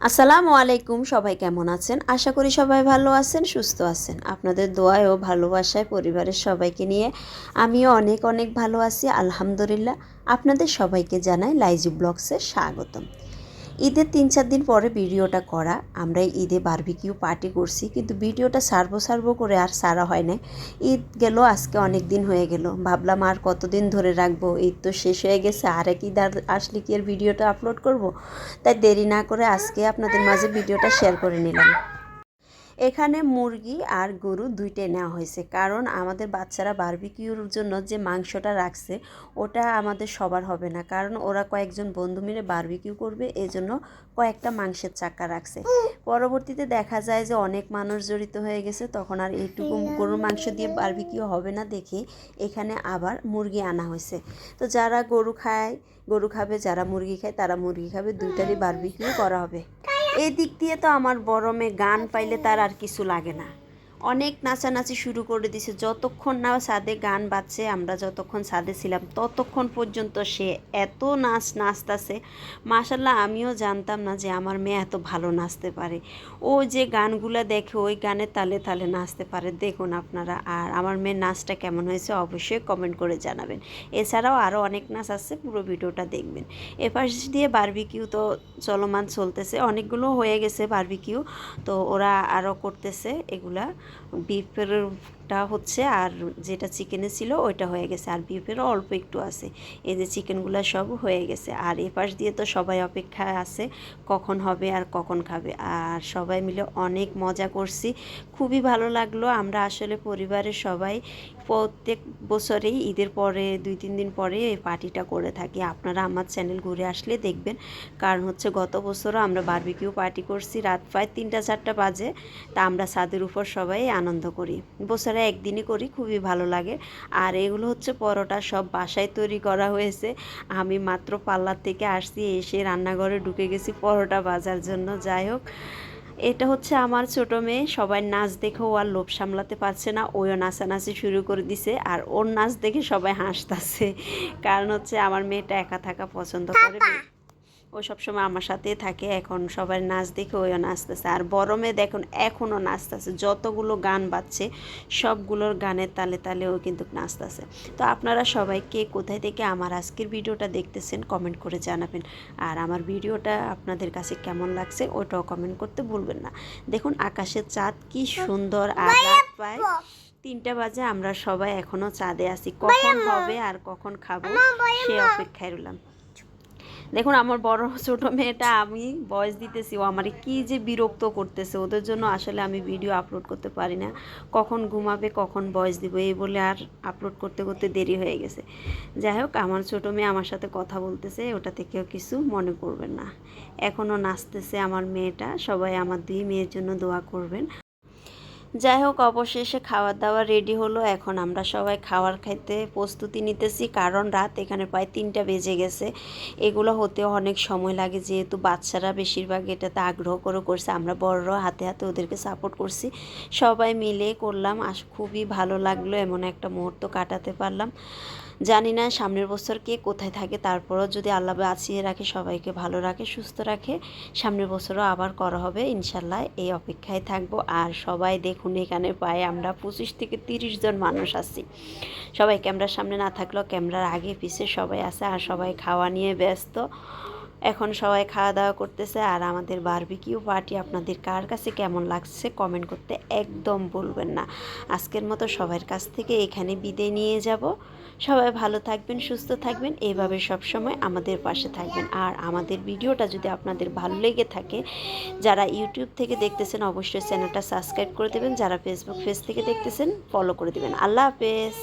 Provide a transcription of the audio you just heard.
আসসালামু আলাইকুম, সবাই কেমন আছেন? আশা করি সবাই ভালো আছেন, সুস্থ আছেন। আপনাদের দোয়ায় ও ভালোবাসায় পরিবারের সবাইকে নিয়ে আমিও অনেক অনেক ভালো আছি, আলহামদুলিল্লাহ। আপনাদের সবাইকে জানাই লাইজি ব্লগসে স্বাগতম। ঈদের তিন চার দিন পরে ভিডিওটা করা। আমরা ঈদে বার্বিকিউ পার্টি করছি, কিন্তু ভিডিওটা সারবো সারবো করে আর সারা হয় না ঈদ গেল, আজকে অনেক দিন হয়ে গেল। ভাবলাম আর কতদিন ধরে রাখব? ঈদ তো শেষ হয়ে গেছে, আর এক ঈদ আসলে কি আর ভিডিওটা আপলোড করব? তাই দেরি না করে আজকে আপনাদের মাঝে ভিডিওটা শেয়ার করে নিলাম। এখানে মুরগি আর গরু দুইটাই নেওয়া হয়েছে। কারণ আমাদের বাচ্চারা বারবিকিউর জন্য যে মাংসটা রাখছে, ওটা আমাদের সবার হবে না। কারণ ওরা কয়েকজন বন্ধু মিলে বারবিকিউ করবে, এজন্য কয়েকটা মাংসের চাকা রাখছে। পরবর্তীতে দেখা যায় যে অনেক মানুষ জড়িত হয়ে গেছে, তখন আর এইটুকু গরুর মাংস দিয়ে বারবিকিউ হবে না দেখে এখানে আবার মুরগি আনা হয়েছে। তো যারা গরু খায়, গরু খাবে, যারা মুরগি খায়, তারা মুরগি খাবে, দুইটারই বারবিকিউ করা হবে। এই দিক দিয়ে তো আমার বড় মেয়ে গান পাইলে তার আর কিছু লাগে না। অনেক নাচানাচি শুরু করে দিছে। যতক্ষণ না ছাদে গান বাজছে, আমরা যতক্ষণ ছাদে ছিলাম, ততক্ষণ পর্যন্ত সে এত নাচ নাচতাছে। মাসাল্লাহ আমিও জানতাম না যে আমার মেয়ে এত ভালো নাচতে পারে। ও যে গানগুলো দেখে ওই গানের তালে তালে নাচতে পারে, দেখুন আপনারা। আর আমার মেয়ের নাচটা কেমন হয়েছে, অবশ্যই কমেন্ট করে জানাবেন। এছাড়াও আরও অনেক নাচ আছে, পুরো ভিডিওটা দেখবেন। এপাশ দিয়ে বার্বিকিউ তো চলমান চলতেছে, অনেকগুলো হয়ে গেছে বার্বিকিউ তো ওরা আরও করতেছে এগুলা। বিফের বিফেরটা হচ্ছে আর যেটা চিকেনে ছিল ওইটা হয়ে গেছে। আর বিফেরও অল্প একটু আছে। এই যে চিকেনগুলো সব হয়ে গেছে। আর এপাশ দিয়ে তো সবাই অপেক্ষায় আছে কখন হবে আর কখন খাবে। আর সবাই মিলে অনেক মজা করছি। খুবই ভালো লাগল। আমরা আসলে পরিবারের সবাই প্রত্যেক বছরেই ঈদের পরে দুই, তিন দিন পরে এই পার্টিটা করে থাকি। আপনারা আমার চ্যানেল ঘুরে আসলে দেখবেন। কারণ হচ্ছে গত বছরও আমরা বারবিকিউ পার্টি করছি। রাত প্রায় তিনটা, চারটা বাজে। তা আমরা ছাদের উপর সবাই আনন্দ করি। বছরে একদিনই করি খুবই ভালো লাগে। আর এগুলো হচ্ছে পরোটা সব বাসায় তৈরি করা হয়েছে। আমি মাত্র পার্লার থেকে আসছি এসে রান্নাঘরে ঢুকে গেছি পরোটা বাজার জন্য। যাই হোক এটা হচ্ছে আমার ছোট মেয়ে সবাই নাচ দেখেও আর লোভ সামলাতে পারছে না ওইও নাচানাচি শুরু করে দিছে আর ওর নাচ দেখে সবাই হাসতাছে। কারণ হচ্ছে আমার মেয়েটা একা থাকা পছন্দ করে ও সবসময় আমার সাথে থাকে। এখন সবার নাচ দেখে ওইও নাচতেছে। আর বরমে দেখুন এখনও নাচতেছে। যতগুলো গান বাজছে সবগুলোর গানের তালে তালে ও কিন্তু নাচতেছে। তো আপনারা সবাই কে কোথায় থেকে আমার আজকের ভিডিওটা দেখতেছেন কমেন্ট করে জানাবেন। আর আমার ভিডিওটা আপনাদের কাছে কেমন লাগছে ওটাও কমেন্ট করতে ভুলবেন না। দেখুন আকাশের চাঁদ কি সুন্দর আর রাত পায় তিনটা বাজে আমরা সবাই এখনও চাঁদে আছি। কখন হবে আর কখন খাব সে অপেক্ষায় রইলাম। দেখুন, আমার বড় ছোট মেয়েটা আমি বয়স দিতেছি, ও আমার কি যে বিরক্ত করতেছে, ওদের জন্য আসলে আমি ভিডিও আপলোড করতে পারি না। কখন ঘুমাবে, কখন বয়স দিব, এই বলে আর আপলোড করতে করতে দেরি হয়ে গেছে। যাই হোক, আমার ছোট মেয়ে আমার সাথে কথা বলতেছে ওটা থেকেও কিছু মনে করবেন না। এখনও নাচতেছে আমার মেয়েটা, সবাই আমার দুই মেয়ের জন্য দোয়া করবেন। যাই হোক, অবশেষে খাওয়ার দাওয়া রেডি হলো। এখন আমরা সবাই খাওয়ার খাইতে প্রস্তুতি নিতেছি, কারণ রাত এখানে প্রায় তিনটা বেজে গেছে। এগুলো হতেও অনেক সময় লাগে, যেহেতু বাচ্চারা বেশিরভাগ এটাতে আগ্রহ করে করছে। আমরা বড়রাও হাতে হাতে ওদেরকে সাপোর্ট করছি। সবাই মিলে করলাম, আস খুবই ভালো লাগল, এমন একটা মুহূর্ত কাটাতে পারলাম। জানি না সামনের বছর কে কোথায় থাকে, তারপরও যদি আল্লাহ বাঁচিয়ে রাখে, সবাইকে ভালো রাখে, সুস্থ রাখে, সামনের বছরও আবার করা হবে। ইনশাল্লাহ এই অপেক্ষায় থাকব। আর সবাই দেখুন এখানে পায়ে আমরা পঁচিশ থেকে তিরিশ জন মানুষ আছি। সবাই ক্যামেরার সামনে না থাকলেও ক্যামেরার আগে পিছিয়ে সবাই আছে আর সবাই খাওয়া নিয়ে ব্যস্ত। এখন সবাই খাওয়া দাওয়া করতেছে আর আমাদের বারবিকিউ পার্টি আপনাদের কার কাছে কেমন লাগছে কমেন্ট করতে একদম বলবেন না। আজকের মতো সবার কাছ থেকে এখানে বিদায় নিয়ে যাব। সবাই ভালো থাকবেন, সুস্থ থাকবেন এইভাবে সবসময় আমাদের পাশে থাকবেন। আর আমাদের ভিডিওটা যদি আপনাদের ভালো লেগে থাকে, যারা ইউটিউব থেকে দেখতেছেন অবশ্যই চ্যানেলটা সাবস্ক্রাইব করে দেবেন, যারা ফেসবুক পেজ থেকে দেখতেছেন ফলো করে দেবেন। আল্লাহ হাফেজ।